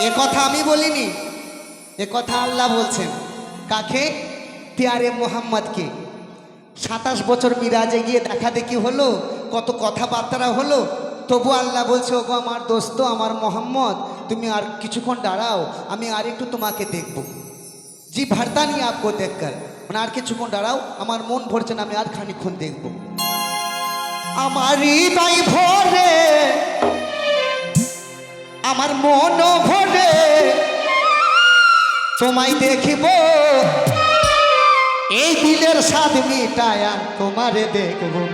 এ কথা আমি বলিনি। এ কথা আল্লাহ বলছেন। কাকে? পেয়ারে মোহাম্মদকে। সাতাশ বছর মিরাজে গিয়ে দেখা দেখি হলো, কত কথাবার্তা হলো। তবু আল্লাহ বলছে, ওগো আমার দোস্ত, আমার মোহাম্মদ, তুমি আর কিছুক্ষণ দাঁড়াও, আমি আর একটু তোমাকে দেখব। জি ভারতা নিয়ে আপকো দেখকর। মানে আর কিছুক্ষণ দাঁড়াও, আমার মন ভরছে না, আমি আর খানিক্ষণ দেখব। আমারই তাই ভরে আমার মন ভরে। তোমায় দেখিব। এই দিলের স্বাদ মিটায়া তোমারে দেখব।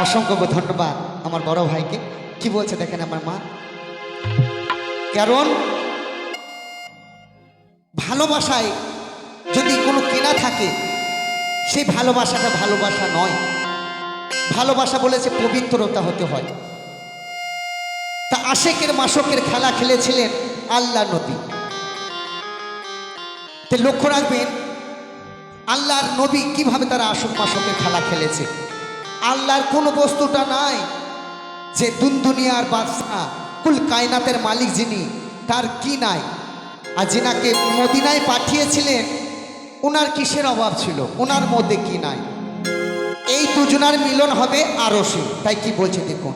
অসংখ্য ধন্যবাদ আমার বড় ভাইকে। কি বলছে দেখেন আমার মা? কারণ ভালোবাসায় যদি কোনো কেনা থাকে, সেই ভালোবাসাটা ভালোবাসা নয়। ভালোবাসা বলেছে পবিত্রতা হতে হয়। আশেকের মাসকের খেলা খেলেছিলেন আল্লাহ নবী। তো লক্ষ্য রাখবেন, আল্লাহর নবী কীভাবে তারা আশক মাসকের খেলা খেলেছে। আল্লাহর কোনো বস্তুটা নাই যে দুন দুনিয়ার বাদশাহ, কুল কায়নাতের মালিক যিনি, তার কি নাই। আর যিনাকে মদিনায় পাঠিয়েছিলেন ওনার কিসের অভাব ছিল? ওনার মধ্যে কি নাই? এই দুজনার মিলন হবে আরও তাই কি বলছে দেখুন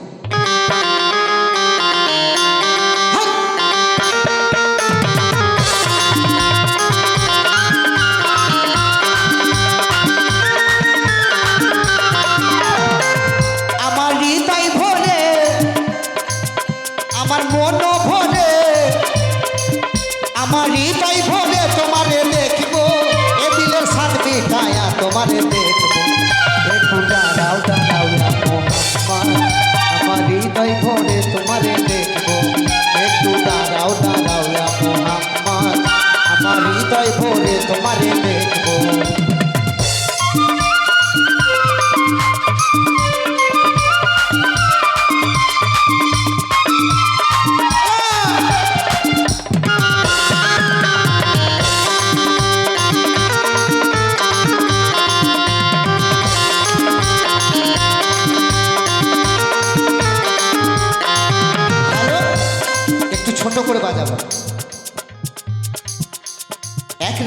আমার হৃদয় ভরে তোমারে দেখব। এ দিলের সাথ মিটায়া তোমারে দেখব। একটু দাঁড়াও দাঁড়াও আমার হৃদয় ভরে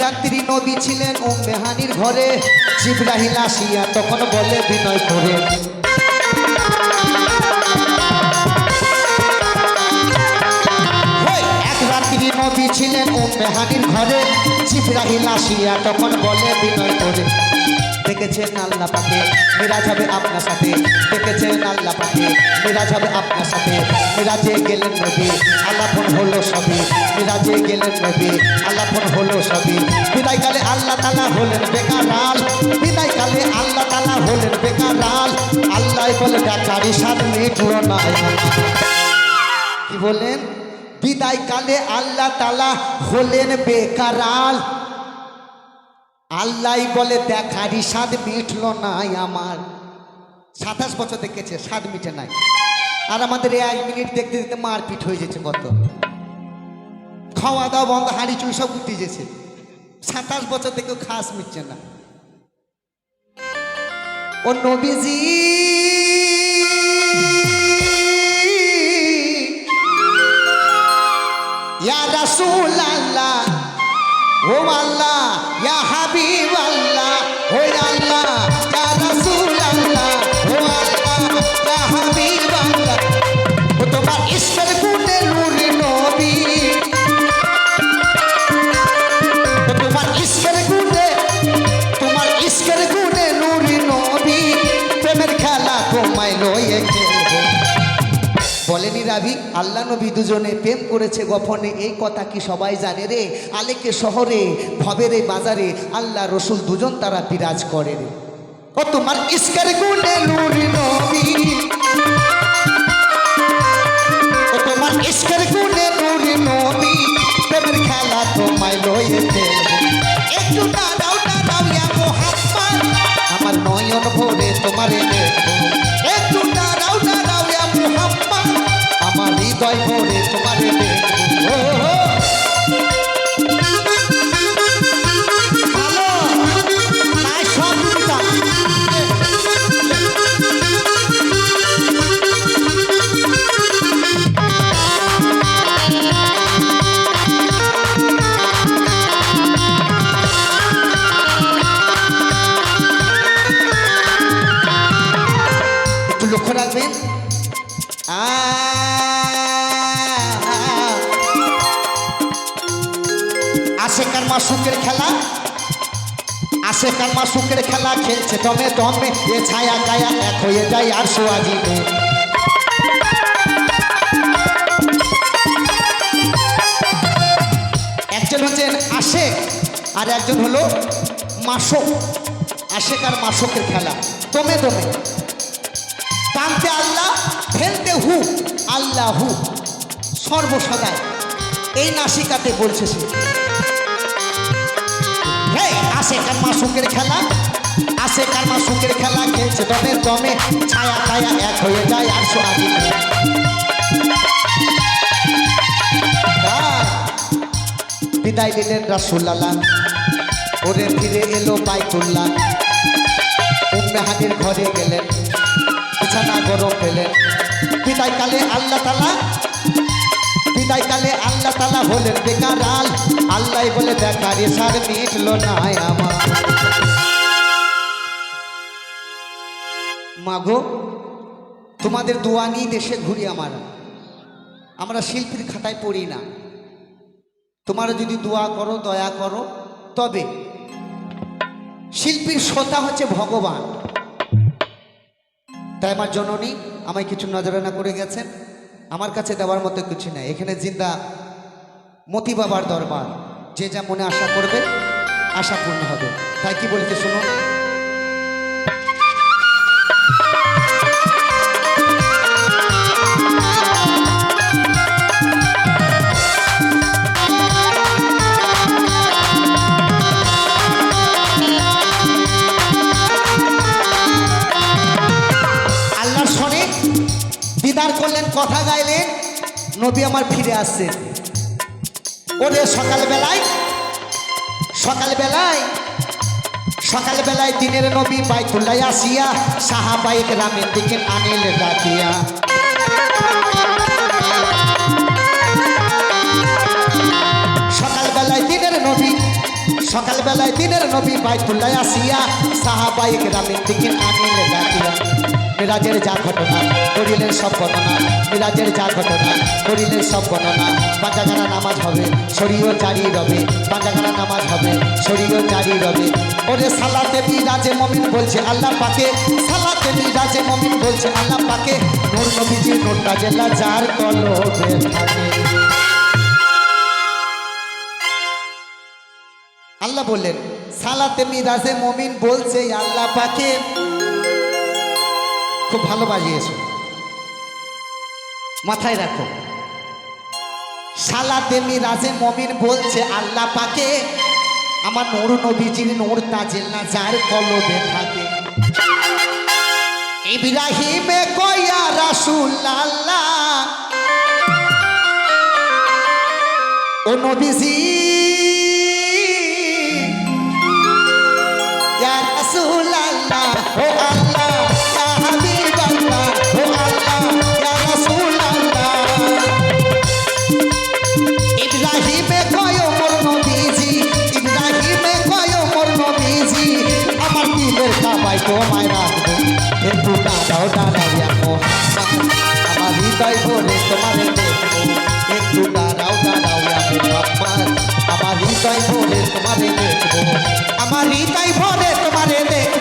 রাত্রি নবী ছিলেন ও মেহানির ঘরে। জিব্রাহিল আসিয়া তখন বলে, বিনয় করে রাত্রি নবী ছিলেন ও মেহানির ঘরে। জিব্রাহিল আসিয়া তখন বলে, বিনয় করে দেখেছেন আল্লাহ পাকে, মিরাজ হবে আপনার সাথে। দেখেছেন আল্লাহ পাকে, মিরাজ হবে আপনার সাথে। মিরাজে গেলেন নবী আল্লাপন হলো সবই মিরাজে গেলেন নবী আল্লাপন হলো সবই। বিদায়কালে আল্লাহ তালা হলেন বেকারাল বিদায়কালে আল্লাহ তালা হলেন বেকারাল আল্লাহ বলে বেকারি সাত মিটল কি বলেন বিদায়কালে আল্লাহ তালা হলেন বেকারাল আল্লাহ বলে দেখারি স্বাদ মিটলো নাই আমার। সাতাশ বছর দেখেছে, স্বাদ মিটে নাই। আর আমাদের এক মিনিট দেখতে দেখতে মারপিট হয়ে যেছে কত। খাওয়া দাওয়া বন্ধ, হাঁড়ি চুড়ি সব উঠতে গেছে। সাতাশ বছর থেকে খাস মিটছে না। ও নবীজি, ইয়া রাসূল ও আল্লাহ, ইয়া হাবিব আল্লাহ নবী দুজনে প্রেম করেছে গোপনে, এই কথা কি সবাই জানে রে? আলেকে শহরে, ভবেরে বাজারে আল্লাহ রসুল দুজন তারা বিরাজ করে রে। ও তোমার ইস্কার গুণে নূর তোমার আমার নয়ন ভরে তোমারে দেখব। একটু জয় করে তোমারে লক্ষ্য রাখবেন। আ মাসুকের খেলা। আশেকার মাসুকের খেলা, খেলছে দমে দমে। এ ছায়া গায়া এক হয়ে যায় আর সোয়াজিনে একজন হচ্ছেন আশেক, আর একজন হলো মাসক। আশেক আর মাসকের খেলা, দমে দমে। টানতে আল্লাহ, ফেলতে হু, আল্লাহ। হু সর্বসদায়। এই নাসিকাতে বলছে সে। আসে কার মাসুকের খেলা? আসে কার মাসুকের খেলা? খেলছে দমে দমে ছায়া ছায়া এক হয়ে যায় আর সোহাগী বিদায় নিলেন রাসুল্লাহ ওরে ফিরে এলো বাইতুল্লাহ। উম্মে হানির ঘরে গেলেন। বিছানা গরম পেলেন। বিদায়কালে আল্লাহ তালা বিদায়কালে আল্লাহ তালা হলেন বেকার আল আল্লাহ বলে সার মিটলো না আমার। মাগো তোমাদের দোয়া নিয়ে দেশে ঘুরি আমার। আমরা শিল্পীর খাতায় পড়ি না। তোমরা যদি দোয়া করো, দয়া করো, তবে শিল্পীর শ্রোতা হচ্ছে ভগবান। তাই আমার জননী আমায় কিছু নজরানা করে গেছেন। আমার কাছে দেওয়ার মতো কিছু নেই। এখানে জিন্দা মতি বাবার দরবার। যে যা মনে আশা করবে, আশা পূর্ণ হবে। তাই কি বলতে শুনো কথা গাইলেন নবী আমার ফিরে আসছে। ওরে সকালবেলায় সকালবেলায় সকালবেলায় দিনের নবী বাইতুল্লাহ আসিয়া সাহাবাইক রামের দিকে আনিল ডাকিয়া সকালবেলায় দিনের নবী, সকালবেলায় দিনের নবী বাইতুল্লাহ আসিয়া সাহাবাইক রামের দিকে আনিল ডাকিয়া মিরাজের যা ঘটনা, করিলেন সব বর্ণনা মিরাজের যা ঘটনা, করিলেন সব বর্ণনা পাঁচাগানা নামাজ হবে শরীয় জারি রবে পাঁচাগানা নামাজ হবে শরীয় জারি রবে। ওরে সালাতে মিরাজে মমিন বলছে, আল্লাহ পাকে। সালা সালাতে মিরাজে মমিন বলছে, আল্লাহ পাকে। নূর নবীজি নোরটা জেলা যার কলবে থাকে। আল্লাহ বললেন, সালাতে মিরাজে মমিন বলছে, আল্লাহ পাকে। খুব ভালো বাজিয়েছো। মাথায় রাখো। সালাতে মিরাজে মমিন বলছে, আল্লাহ পাকে। আমার নূর নবীজির নূর তাজেল না, যার কলবে থাকে। ইব্রাহিমে কয়া রাসূলুল্লাহ। ও নবীজি। দিলের কাবাই তোমায় রাখব একটু দাঁড়াও মোহাম্মদ আমার হৃদয় ভরে তোমারে দেখব একটু দাঁড়াও দাঁড়াও আমার হৃদয় ভরে তোমারে দেখব আমার হৃদয় ভরে তোমারে দেখব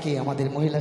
এবার আমাদের মহিলা